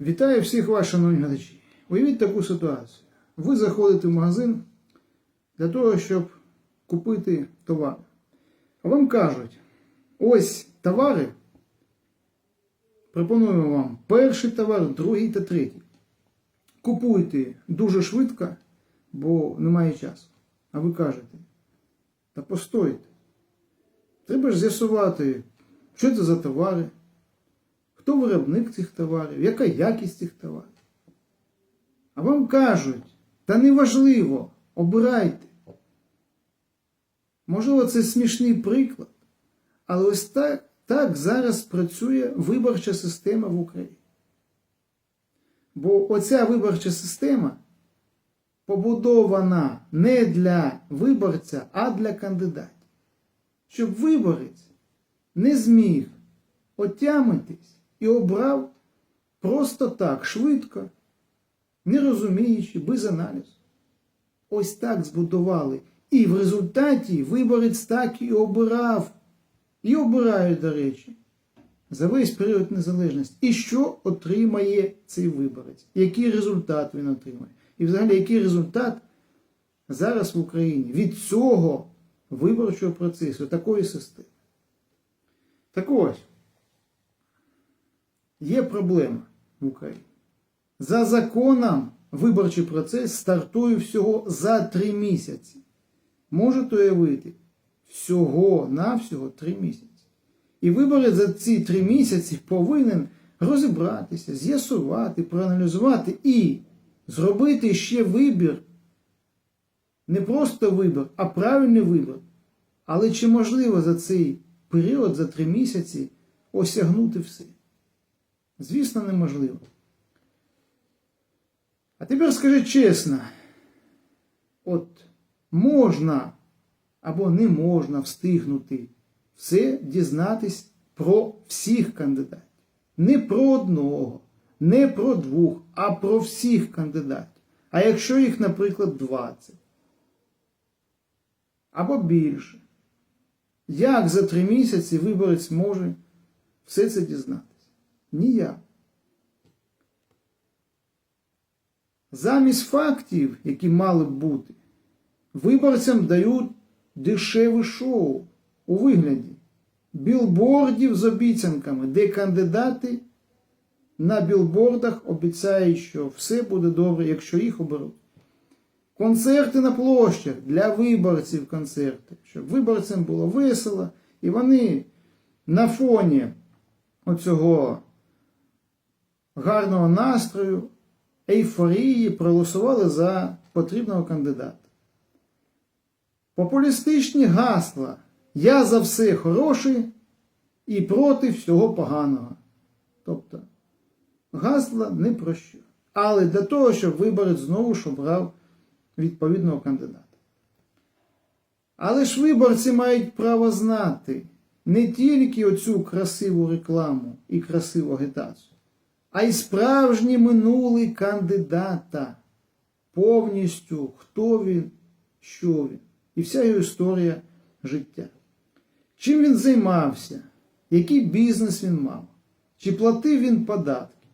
Вітаю всіх вас, шановні глядачі. Уявіть таку ситуацію. Ви заходите в магазин для того, щоб купити товар. А вам кажуть, ось товари. Пропонуємо вам перший товар, другий та третій. Купуйте дуже швидко, бо немає часу. А ви кажете, та постойте. Треба ж з'ясувати, що це за товари, хто виробник цих товарів, яка якість цих товарів. А вам кажуть, та неважливо, обирайте. Можливо, це смішний приклад, але ось так, так зараз працює виборча система в Україні. Бо оця виборча система побудована не для виборця, а для кандидатів. Щоб виборець не зміг отямитись і обрав просто так, швидко, не розуміючи, без аналізу. Ось так збудували. І в результаті виборець так і обирав. І обирають, до речі, за весь період незалежності. І що отримає цей виборець? Який результат він отримає? І взагалі, який результат зараз в Україні від цього виборчого процесу, такої системи? Так ось, є проблема в Україні. За законом виборчий процес стартує всього за три місяці. Можете уявити, всього-навсього три місяці. І виборець за ці три місяці повинен розібратися, з'ясувати, проаналізувати і зробити ще вибір. Не просто вибір, а правильний вибір. Але чи можливо за цей період, за три місяці, осягнути все? Звісно, неможливо. А тепер скажи чесно, от можна або не можна встигнути все дізнатись про всіх кандидатів. Не про одного, не про двох, а про всіх кандидатів. А якщо їх, наприклад, 20 або більше, як за три місяці виборець може все це дізнатися? Ніяк. Замість фактів, які мали б бути, виборцям дають дешеве шоу у вигляді білбордів з обіцянками, де кандидати на білбордах обіцяють, що все буде добре, якщо їх оберуть. Концерти на площах для виборців концерти, щоб виборцям було весело, і вони на фоні оцього гарного настрою, ейфорії проголосували за потрібного кандидата. Популістичні гасла Я за все хороше і проти всього поганого. Тобто гасла не про що. Але для того, щоб виборець знову ж обрав відповідного кандидата. Але ж виборці мають право знати не тільки оцю красиву рекламу і красиву агітацію, а й справжній минулий кандидата. Повністю, хто він, що він, і вся його історія життя. Чим він займався, який бізнес він мав, чи платив він податки,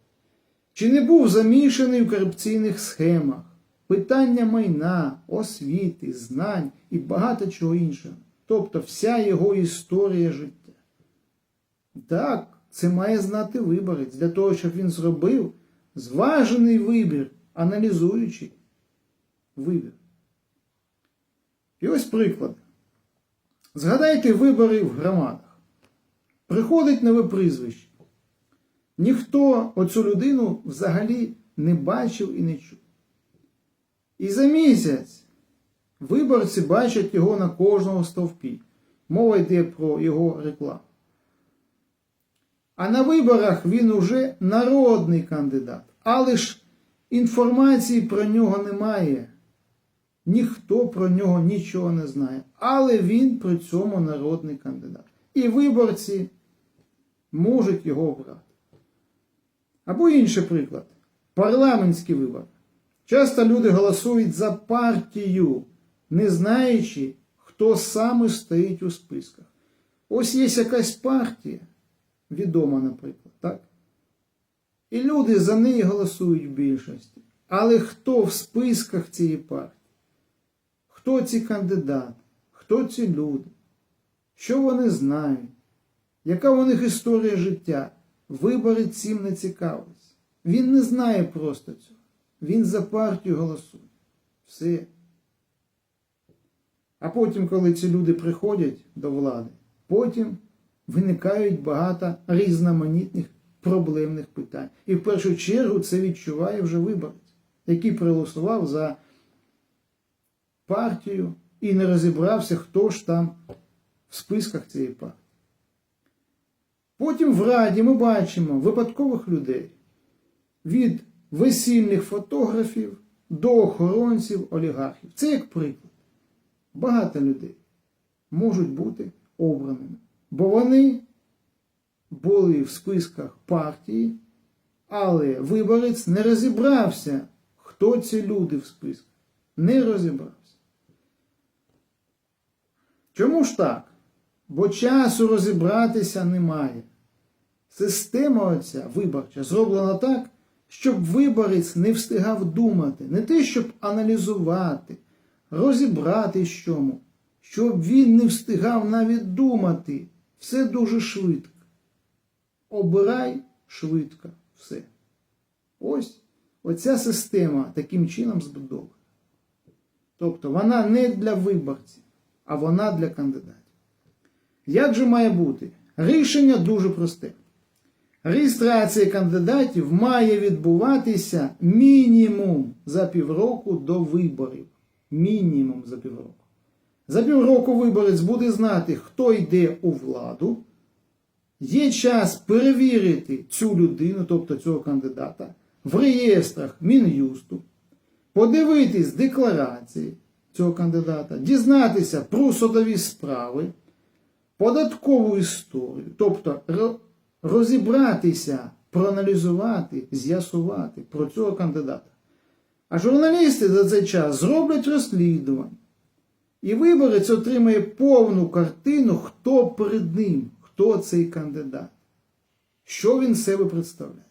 чи не був замішаний в корупційних схемах, питання майна, освіти, знань і багато чого іншого. Тобто вся його історія життя. Так, це має знати виборець для того, щоб він зробив зважений вибір, аналізуючи вибір. І ось приклад. Згадайте вибори в громадах. Приходить нове прізвище. Ніхто оцю людину взагалі не бачив і не чув. І за місяць виборці бачать його на кожному стовпі. Мова йде про його рекламу. А на виборах він уже народний кандидат. Але ж інформації про нього немає. Ніхто про нього нічого не знає. Але він при цьому народний кандидат. І виборці можуть його обрати. Або інший приклад. Парламентські вибори. Часто люди голосують за партію, не знаючи, хто саме стоїть у списках. Ось є якась партія, відома, наприклад, так? І люди за неї голосують в більшості. Але хто в списках цієї партії? Хто ці кандидати? Хто ці люди? Що вони знають? Яка у них історія життя? Виборець цим не цікавиться. Він не знає просто цього. Він за партію голосує. Все. А потім, коли ці люди приходять до влади, потім виникають багато різноманітних проблемних питань. І в першу чергу це відчуває вже виборець, який проголосував за партію і не розібрався, хто ж там в списках цієї партії. Потім в Раді ми бачимо випадкових людей від весільних фотографів до охоронців олігархів. Це як приклад. Багато людей можуть бути обраними, бо вони були в списках партії, але виборець не розібрався, хто ці люди в списках. Не розібрався. Чому ж так? Бо часу розібратися немає. Система оця виборча зроблена так, щоб виборець не встигав думати, не те, щоб аналізувати, розібрати чому, щоб він не встигав навіть думати. Все дуже швидко. Обирай швидко все. Ось оця система таким чином збудована. Тобто вона не для виборців, а вона для кандидатів. Як же має бути? Рішення дуже просте. Реєстрація кандидатів має відбуватися мінімум за півроку до виборів. Мінімум за півроку. За півроку виборець буде знати, хто йде у владу. Є час перевірити цю людину, тобто цього кандидата, в реєстрах Мін'юсту, подивитись декларації цього кандидата, дізнатися про судові справи, податкову історію, тобто розібратися, проаналізувати, з'ясувати про цього кандидата. А журналісти за цей час зроблять розслідування. І виборець отримає повну картину, хто перед ним, хто цей кандидат, що він себе представляє.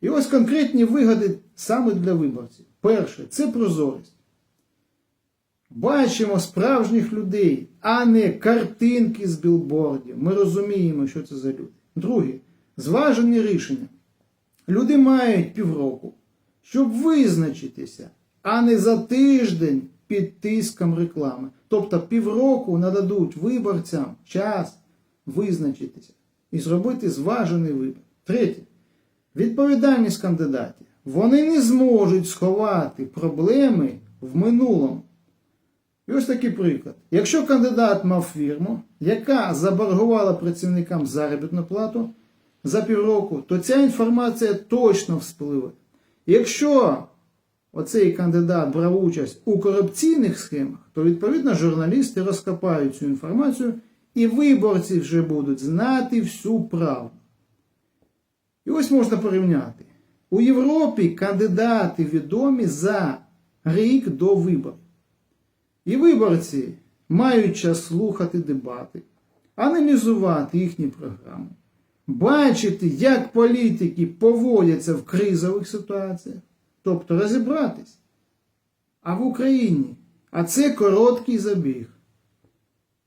І ось конкретні вигоди саме для виборців. Перше, це прозорість. Бачимо справжніх людей, а не картинки з білбордів. Ми розуміємо, що це за люди. Друге, зважені рішення. Люди мають півроку, щоб визначитися, а не за тиждень під тиском реклами. Тобто півроку нададуть виборцям час визначитися і зробити зважений вибір. Третє. Відповідальність кандидатів. Вони не зможуть сховати проблеми в минулому. І ось такий приклад. Якщо кандидат мав фірму, яка заборгувала працівникам заробітну плату за півроку, то ця інформація точно вспливе. Якщо оцей кандидат брав участь у корупційних схемах, то відповідно журналісти розкопають цю інформацію і виборці вже будуть знати всю правду. І ось можна порівняти. У Європі кандидати відомі за рік до виборів. І виборці мають час слухати дебати, аналізувати їхні програми, бачити, як політики поводяться в кризових ситуаціях, тобто розібратись. А в Україні, а це короткий забіг,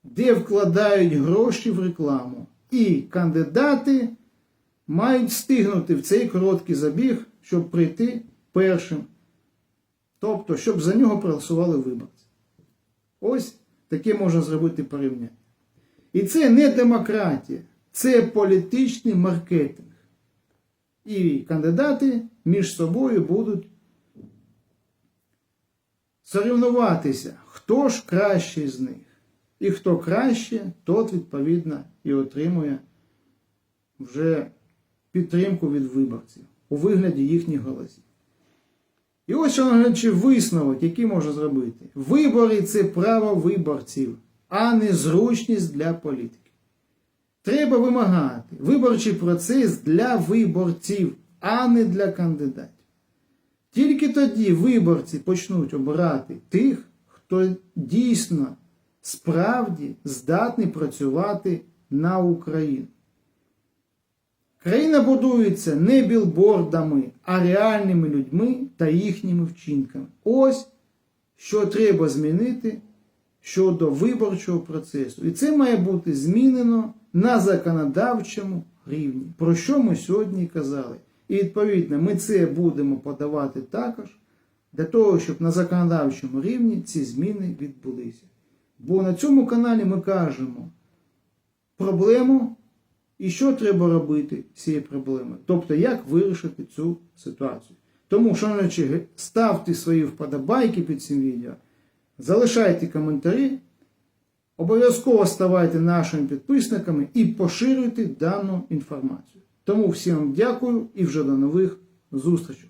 де вкладають гроші в рекламу, і кандидати мають встигнути в цей короткий забіг, щоб прийти першим. Тобто, щоб за нього проголосували виборці. Ось таке можна зробити порівняння. І це не демократія, це політичний маркетинг. І кандидати між собою будуть соревнуватися, хто ж кращий з них. І хто краще, тот, відповідно, і отримує вже підтримку від виборців у вигляді їхніх голосів. І ось, шановні глядачі, висновок, який можна зробити. Вибори це право виборців, а не зручність для політики. Треба вимагати виборчий процес для виборців, а не для кандидатів. Тільки тоді виборці почнуть обирати тих, хто дійсно справді здатний працювати на Україну. Країна будується не білбордами, а реальними людьми та їхніми вчинками. Ось що треба змінити щодо виборчого процесу. І це має бути змінено на законодавчому рівні, про що ми сьогодні казали. І відповідно ми це будемо подавати також для того, щоб на законодавчому рівні ці зміни відбулися. Бо на цьому каналі ми кажемо проблему і що треба робити з цією проблемою. Тобто, як вирішити цю ситуацію. Тому, шановні ставте свої вподобайки під цим відео, залишайте коментарі, обов'язково ставайте нашими підписниками і поширюйте дану інформацію. Тому всім дякую і вже до нових зустрічей.